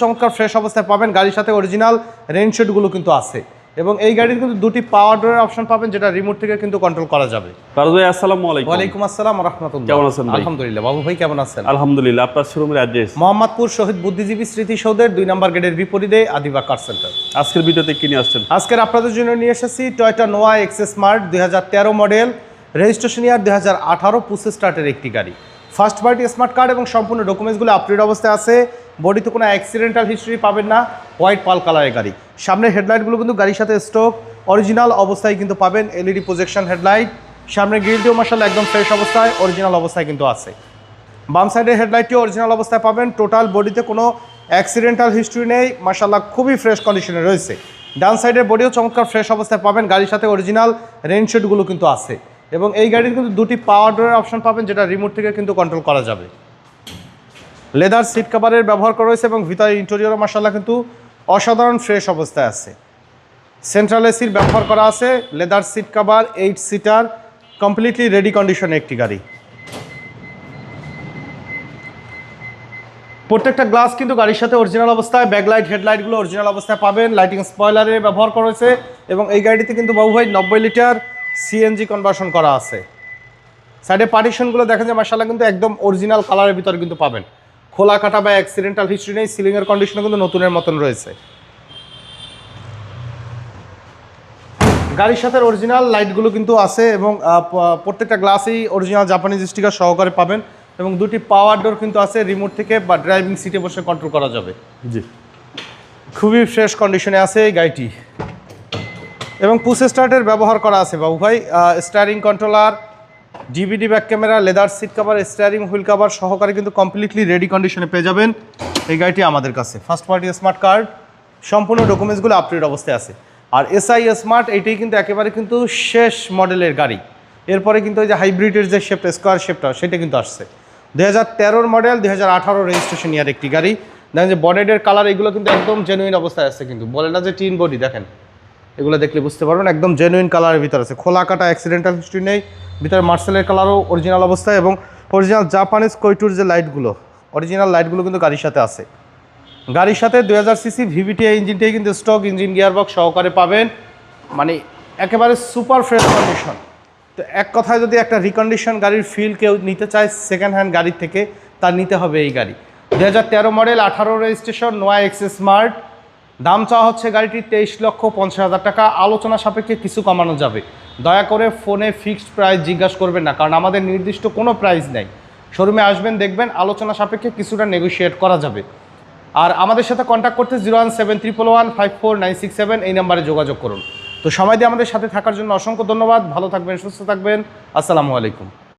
চমৎকার ফ্রেশ অবস্থায় পাবেন। গাড়ির সাথে অরিজিনাল রেনশেডগুলো কিন্তু আছে। এবং এই গাড়ির কিন্তু দুটি পাওয়ার ডোরের অপশন পাবেন যেটা রিমোট থেকে কিন্তু কন্ট্রোল করা যাবে। ফারুজ ভাই আসসালামু আলাইকুম। ওয়ালাইকুম আসসালাম রহমতুল্লাহ কেমন আছেন ভাই? আলহামদুলিল্লাহ বাবু ভাই কেমন আছেন? আলহামদুলিল্লাহ আপনার শোরুমের অ্যাড্রেস মোহাম্মদপুর শহীদ বুদ্ধিজীবী স্মৃতিসৌধের দুই নম্বর গেটের বিপরীতে আদিবা কার সেন্টার আজকের ভিডিওতে কি নিয়ে আসছেন? আজকের আপনাদের জন্য নিয়ে এসেছি টয়টা নোয়া এক্সেস স্মার্ট দুই হাজার তেরো মডেল রেজিস্ট্রেশন ইয়ার দুই হাজার আঠারো স্টার্টের একটি গাড়ি। ফার্স্ট পার্টি স্মার্ট কার্ড এবং সম্পূর্ণ ডকুমেন্টসগুলো আপডেট অবস্থায় আছে। বডিতে কোনো অ্যাক্সিডেন্টাল হিস্ট্রি পাবেন না। হোয়াইট পাল কালারের গাড়ি। সামনের হেডলাইটগুলো কিন্তু গাড়ির সাথে স্টক অরিজিনাল অবস্থায় কিন্তু পাবেন এলইডি প্রজেকশন হেডলাইট সামনের গ্রিলটিও মাসাল একদম ফ্রেশ অবস্থায় অরিজিনাল অবস্থায় কিন্তু আছে। বাম সাইডের হেডলাইটটিও অরিজিনাল অবস্থায় পাবেন। টোটাল বডিতে কোনো অ্যাক্সিডেন্টাল হিস্ট্রি নেই। মাসাল্লাহ খুবই ফ্রেশ কন্ডিশনে রয়েছে। ডান সাইডের বডিও চমৎকার ফ্রেশ অবস্থায় পাবেন। গাড়ির সাথে অরিজিনাল রেনশেডগুলো কিন্তু আছে। এবং এই গাড়ির কিন্তু দুটি পাওয়ার ডোরের অপশন পাবেন, যেটা রিমোট থেকে কিন্তু কন্ট্রোল করা যাবে। লেদার সিট কাভারের ব্যবহার করা হয়েছে এবং ভিতরে ইন্টেরিয়রও মাসাল্লাহ কিন্তু অসাধারণ ফ্রেশ অবস্থায় আছে। সেন্ট্রাল এসির ব্যবহার করা আছে leather seat cover eight seater completely ready কন্ডিশনে একটি গাড়ি। প্রত্যেকটা গ্লাস কিন্তু গাড়ির সাথে অরিজিনাল অবস্থায় ব্যাকলাইট হেডলাইটগুলো অরিজিনাল অবস্থায় পাবেন। লাইটিং স্পয়লারের ব্যবহার করা হয়েছে এবং এই গাড়িতে কিন্তু বাবু ভাই নব্বই লিটার সিএনজি কনভার্সন করা আছে। সাইডে পার্টিশনগুলো দেখেন যে মার্শাল্লাহ কিন্তু একদম অরিজিনাল কালারের ভিতরে কিন্তু পাবেন। খোলা কাটা বা অ্যাক্সিডেন্টাল হিস্ট্রি নেই সিলিংয়ের কন্ডিশনও কিন্তু নতুনের মতন রয়েছে। গাড়ির সাথে অরিজিনাল লাইটগুলো কিন্তু আছে এবং প্রত্যেকটা গ্লাসেই অরিজিনাল জাপানিজ স্টিকার সহকারে পাবেন এবং দুটি পাওয়ার ডোর কিন্তু আছে রিমোট থেকে বা ড্রাইভিং সিটে বসে কন্ট্রোল করা যাবে। জি। খুবই ফ্রেশ কন্ডিশনে আছে এই গাড়িটি। এবং পুশ স্টার্টের ব্যবহার করা আছে বাবু ভাই। Steering controller DVD back camera leather seat cover steering wheel cover সহকারে কিন্তু কমপ্লিটলি রেডি কন্ডিশনে পেয়ে যাবেন এই গাড়িটি আমাদের কাছে। ফার্স্ট পার্টি স্মার্ট কার্ড সম্পূর্ণ ডকুমেন্টসগুলো আপডেট অবস্থায় আছে। আর এসআই স্মার্ট এইটাই কিন্তু একেবারে কিন্তু শেষ মডেলের গাড়ি। এরপরে কিন্তু ওই যে হাইব্রিডের যে শেপটা স্কোয়ার শেপটা সেটা কিন্তু আসছে। দু হাজার তেরোর মডেল দু হাজার আঠারো রেজিস্ট্রেশন ইয়ার একটি গাড়ি। দেখেন যে বডেডের কালার এগুলো কিন্তু একদম জেনুইন অবস্থায় আছে কিন্তু। বলে না যে টিন বডি দেখেন। এগুলো দেখলে বুঝতে পারবেন, একদম জেনুইন কালারের ভিতরে আছে। খোলা কাটা অ্যাক্সিডেন্টাল হিস্ট্রি নেই, ভিতরে মার্সেলের কালারও অরিজিনাল অবস্থায় এবং অরিজিনাল জাপানিজ কৈটুর যে লাইটগুলো অরিজিনাল লাইটগুলো কিন্তু গাড়ির সাথে আছে। গাড়ির সাথে দুই হাজার সিসি ভিভিটিআই ইঞ্জিনটাই কিন্তু স্টক ইঞ্জিন গিয়ারবক্স সহকারে পাবেন। মানে একেবারে সুপার ফ্রেশ কন্ডিশন তো এক কথায় যদি একটা রিকন্ডিশন গাড়ির ফিল কেউ নিতে চায় সেকেন্ড হ্যান্ড গাড়ির থেকে, তার নিতে হবে এই গাড়ি। দু হাজার তেরো মডেল আঠারো রেজিস্ট্রেশন নোয়া এক্স স্মার্ট দাম চাওয়া হচ্ছে গাড়িটির তেইশ লক্ষ পঞ্চাশ হাজার টাকা। আলোচনা সাপেক্ষে কিছু কমানো যাবে। দয়া করে ফোনে ফিক্সড প্রাইস জিজ্ঞাসা করবেন না, কারণ আমাদের নির্দিষ্ট কোনো প্রাইস নেই। শোরুমে আসবেন, দেখবেন আলোচনা সাপেক্ষে কিছুটা নেগোশিয়েট করা যাবে। আর আমাদের সাথে কন্ট্যাক্ট করতে zero one seven triple one five four nine six seven এই নাম্বারে যোগাযোগ করুন। তো সময় দিয়ে আমাদের সাথে থাকার জন্য অসংখ্য ধন্যবাদ। ভালো থাকবেন, সুস্থ থাকবেন। আসসালামু আলাইকুম।